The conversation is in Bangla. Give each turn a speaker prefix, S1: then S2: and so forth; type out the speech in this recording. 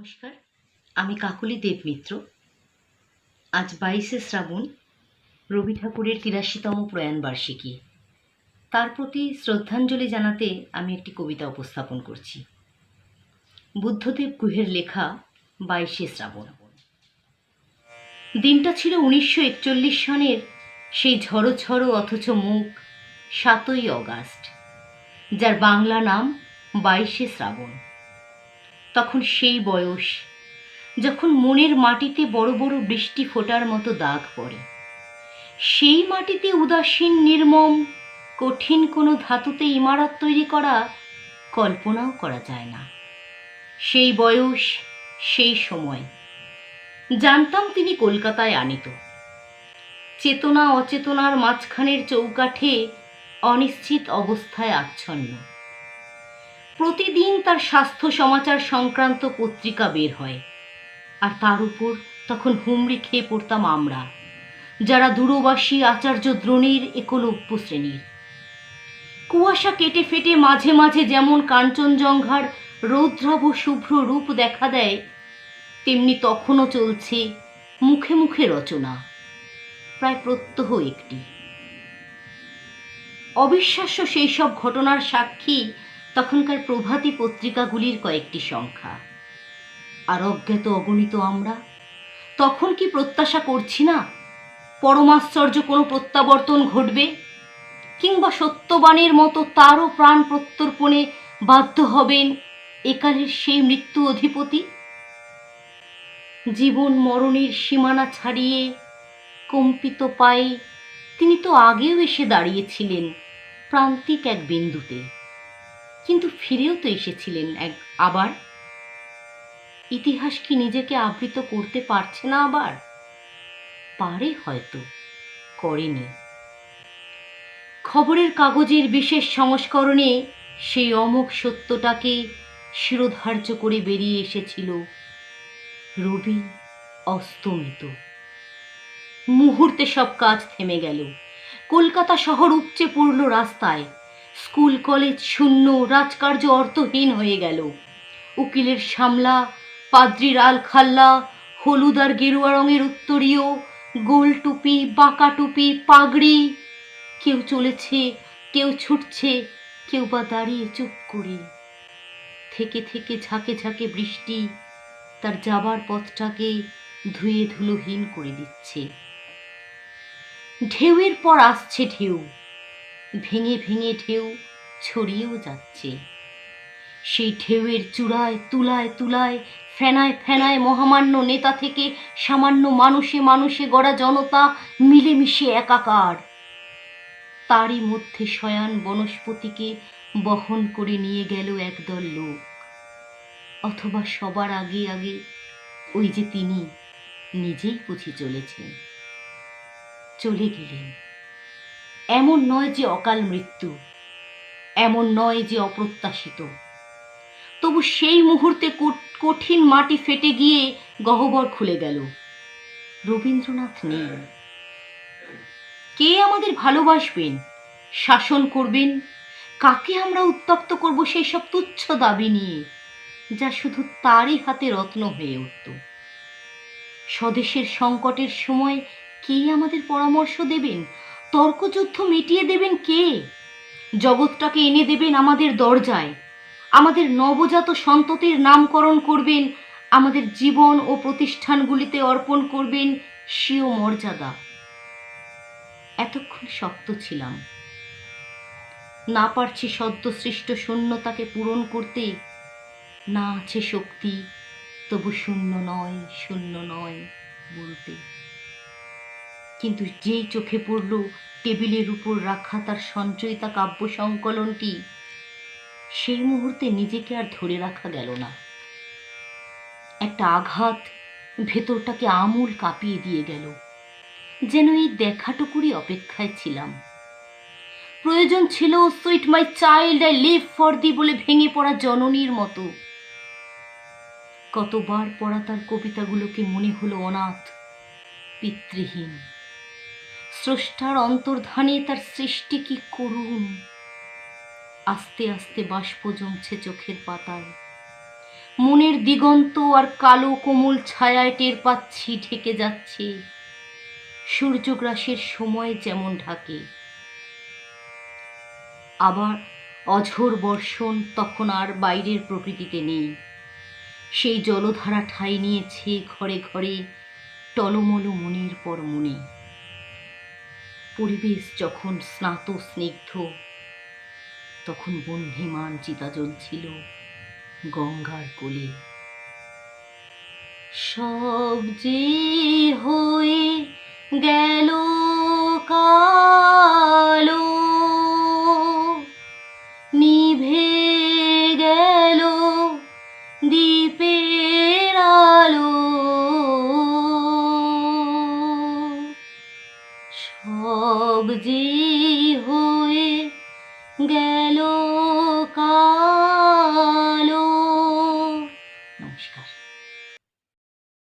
S1: নমস্কার, আমি কাকলি দেবমিত্র। আজ বাইশে শ্রাবণ, রবি ঠাকুরের তিরাশিতম প্রয়াণ বার্ষিকী। তার প্রতি শ্রদ্ধাঞ্জলি জানাতে আমি একটি কবিতা উপস্থাপন করছি। বুদ্ধদেব গুহের লেখা বাইশে শ্রাবণ। দিনটা ছিল উনিশশো একচল্লিশ সনের সেই ঝড়ো ঝড়ো অথচ মুখ সাতই অগাস্ট, যার বাংলা নাম বাইশে শ্রাবণ। তখন সেই বয়স, যখন মনের মাটিতে বড় বড় বৃষ্টি ফোটার মতো দাগ পড়ে। সেই মাটিতে উদাসীন, নির্মম, কঠিন কোনো ধাতুতে ইমারত তৈরি করা কল্পনাও করা যায় না। সেই বয়স, সেই সময়। জানতাম তিনি কলকাতায় আনিত। চেতনা অচেতনার মাঝখানের চৌকাঠে অনিশ্চিত অবস্থায় আচ্ছন্ন। প্রতিদিন তার স্বাস্থ্য সমাচার সংক্রান্ত পত্রিকা বের হয়। আর তার উপর তখন হুমড়ি খেয়ে পড়তাম আমরা, যারা দূরবাসী আচার্য দ্রোণীর একলব্য শ্রেণির। কুয়াশা কেটে ফেটে মাঝে মাঝে যেমন কাঞ্চনজঙ্ঘার রৌদ্রাভ শুভ্র রূপ দেখা দেয়, তেমনি তখনও চলছে মুখে মুখে রচনা, প্রায় প্রত্যহ একটি। অবিশ্বাস্য সেই সব ঘটনার সাক্ষী তখনকার প্রভাতী পত্রিকাগুলির কয়েকটি সংখ্যা। আর অজ্ঞাত অগণিত আমরা। তখন কি প্রত্যাশা করছি না? পরমাশ্চর্য কোনো প্রত্যাবর্তন ঘটবে? কিংবা সত্যবাণীর মতো তারও প্রাণ প্রত্যর্পণে বাধ্য হবেন একালের সেই মৃত্যু অধিপতি? জীবন মরণের সীমানা ছাড়িয়ে কম্পিত পায়ে তিনি তো আগেও এসে দাঁড়িয়েছিলেন প্রান্তিক এক বিন্দুতে। কিন্তু ফিরেও তো এসেছিলেন এক আবার। ইতিহাস কি নিজেকে আবৃত করতে পারছে না আবার? পারে হয়তো, করেনি। খবরের কাগজের বিশেষ সংস্করণে সেই অমোঘ সত্যটাকে শিরোধার্য করে বেরিয়ে এসেছিল রবি অস্তমিত। মুহূর্তে সব কাজ থেমে গেল। কলকাতা শহর উপচে পড়ল রাস্তায়। স্কুল, কলেজ, শূন্য, রাজকার্য অর্থহীন হয়ে গেল। উকিলের সামলা পাদ্রির আল খাল্লা হলুদ আর গেরুয়া রঙের উত্তরীয়, গোল টুপি, বাঁকা টুপি, পাগড়ি। কেউ চলেছে, কেউ ছুটছে, কেউ বা দাঁড়িয়ে চুপ করে। থেকে থেকে ঝাঁকে ঝাঁকে বৃষ্টি তার যাবার পথটাকে ধুয়ে ধুলোহীন করে দিচ্ছে। ঢেউয়ের পর আসছে ঢেউ। ভেঙে ভেঙে ঢেউ ছড়িয়েও যাচ্ছে। সেই ঢেউয়ের চূড়ায়, তুলায় তুলায়, ফেনায় ফেনায় মহামান্য নেতা থেকে সামান্য মানুষে মানুষে গড়া জনতা মিলেমিশে একাকার। তারই মধ্যে শয়ান বনস্পতিকে বহন করে নিয়ে গেল একদল লোক। অথবা সবার আগে আগে ওই যে তিনি নিজেই বুঝি চলেছেন। চলে গেলেন। এমন নয় যে অকাল মৃত্যু, এমন নয় যে অপ্রত্যাশিত। তবু সেই মুহূর্তে কঠিন মাটি ফেটে গিয়ে গহ্বর খুলে গেল। রবীন্দ্রনাথ নেই। কে আমাদের ভালোবাসবেন, শাসন করবেন, কাকে আমরা উত্তপ্ত করব সেই সব তুচ্ছ দাবি নিয়ে, যা শুধু তারই হাতে রত্ন হয়ে উঠত। স্বদেশের সংকটের সময় কে আমাদের পরামর্শ দেবেন? তর্কযুদ্ধ মিটিয়ে দেবেন কে? জগৎটাকে এনে দেবেন আমাদের দরজায়। আমাদের নবজাত সন্ততির নামকরণ করবেন, আমাদের জীবন ও প্রতিষ্ঠানগুলিতে অর্পণ করবেন স্বীয় মর্যাদা। এতক্ষণ শক্ত ছিলাম। না পারছি সদ্য সৃষ্ট শূন্যতাকে পূরণ করতে। না আছে শক্তি, তবু শূন্য নয় শূন্য নয় বলতে। কিন্তু যেই চোখে পড়ল টেবিলের উপর রাখা তার সঞ্চয়িতা কাব্য সংকলনটি, সেই মুহূর্তে নিজেকে আর ধরে রাখা গেল না। একটা আঘাত ভেতরটাকে আমূল কাঁপিয়ে দিয়ে গেল। যেন এই দেখাটুকুরই অপেক্ষায় ছিলাম। প্রয়োজন ছিল sweet my child I live for the বলে ভেঙে পড়া জননীর মতো। কতবার পড়া তার কবিতাগুলোকে মনে হলো অনাথ, পিতৃহীন। স্রষ্টার অন্তর্ধানে তার সৃষ্টি কি করুন আস্তে আস্তে বাষ্প জমছে চোখের পাতায়। মনের দিগন্ত আর কালো কোমল ছায়ায় টের পাচ্ছি, ঢেকে যাচ্ছে। সূর্যগ্রাসের সময় যেমন ঢাকে। আবার অঝোর বর্ষণ তখন আর বাইরের প্রকৃতিতে নেই। সেই জলধারা ঠাঁই নিয়েছে ঘরে ঘরে টলমল মনের পর মনে পরিবেশ যখন স্নাত স্নিগ্ধ, তখন বন্ধিমান চিতা জ্বলছিল গঙ্গার কোলে। সব যে হয়ে গেল কালো সব যে হয়ে গেল